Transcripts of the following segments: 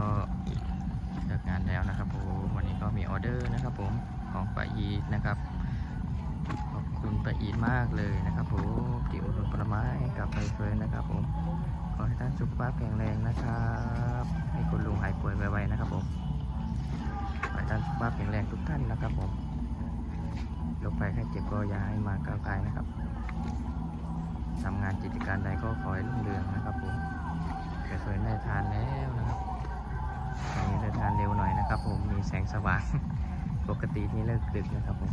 ก็เลิกงานแล้วนะครับผมวันนี้ก็มีออเดอร์นะครับผมของป้าอีทนะครับ ขอบคุณป้าอีทมากเลยนะครับผมที่อุดหนุนผลไม้กับไปเฟยนะครับผมขอให้ท่านสุขภาพแข็งแรงนะครับ ให้คุณลุงหายป่วยไวๆนะครับผมขอให้ท่านสุขภาพแข็งแรงทุกท่านนะครับผมลบไปใยไข้เจ็บก็อย่าให้มาก้าวไกลนะครับทำงานกิจการใดก็ขอให้รุ่งเรืองนะครับผมเกิดสวยได้ทานแล้วนะครับ แสงสว่าง ปกตินี่เลิกดึกนะครับผม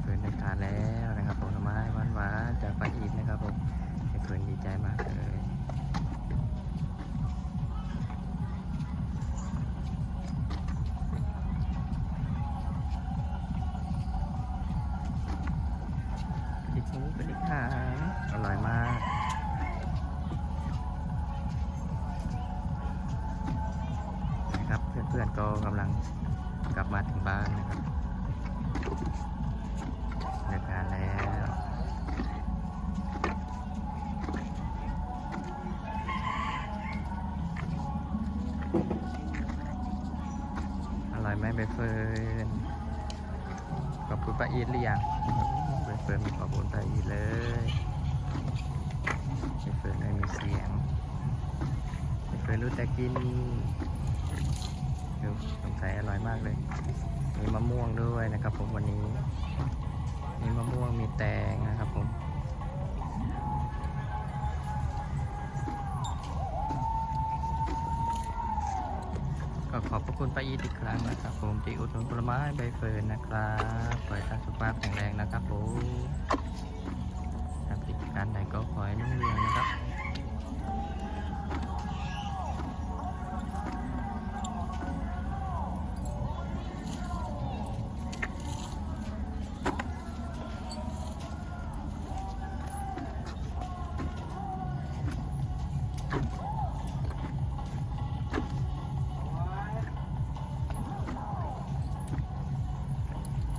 เฟิร์นได้ทานแล้วนะครับผลไม้หวานหวานจากป้าอีทนะครับผมเฟิร์นดีใจมากเลยดิชูเป็นดิค่ะอร่อยมาก พื่อนๆก็กำลังกลับมาถึงบ้านนะครับเลิกงานแล้วอร่อยไหมใบเฟิร์นขอบคุณป้าอีทหรือยังใบเฟิร์นขอบคุณป้าอีทเลยใบเฟิร์นไม่มีเสียงใบเฟิร์นรู้แต่กิน ดูสงสัยอร่อยมากเลย มีมะม่วงด้วยนะครับ ผมวันนี้ มีมะม่วงมีแตงนะครับผมก็ขอบพระคุณป้าอีทอีกครั้งนะครับ ผมที่อุดหนุนผลไม้ใบเฟิร์นนะครับขอให้ท่านสุขภาพแข็งแรงนะครับผมทำกิจการใดก็ขอให้รุ่งเรืองนะครับ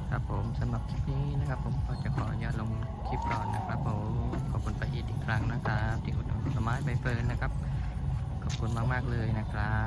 ครับผมสำหรับคลิปนี้นะครับ ผมก็จะขออนุญาตลงคลิปก่อนนะครับผมขอบคุณป้าอีทอีกครั้งนะครับที่อุดหนุนผลไม้ใบเฟิร์นนะครับ ขอบคุณมากๆเลยนะครับ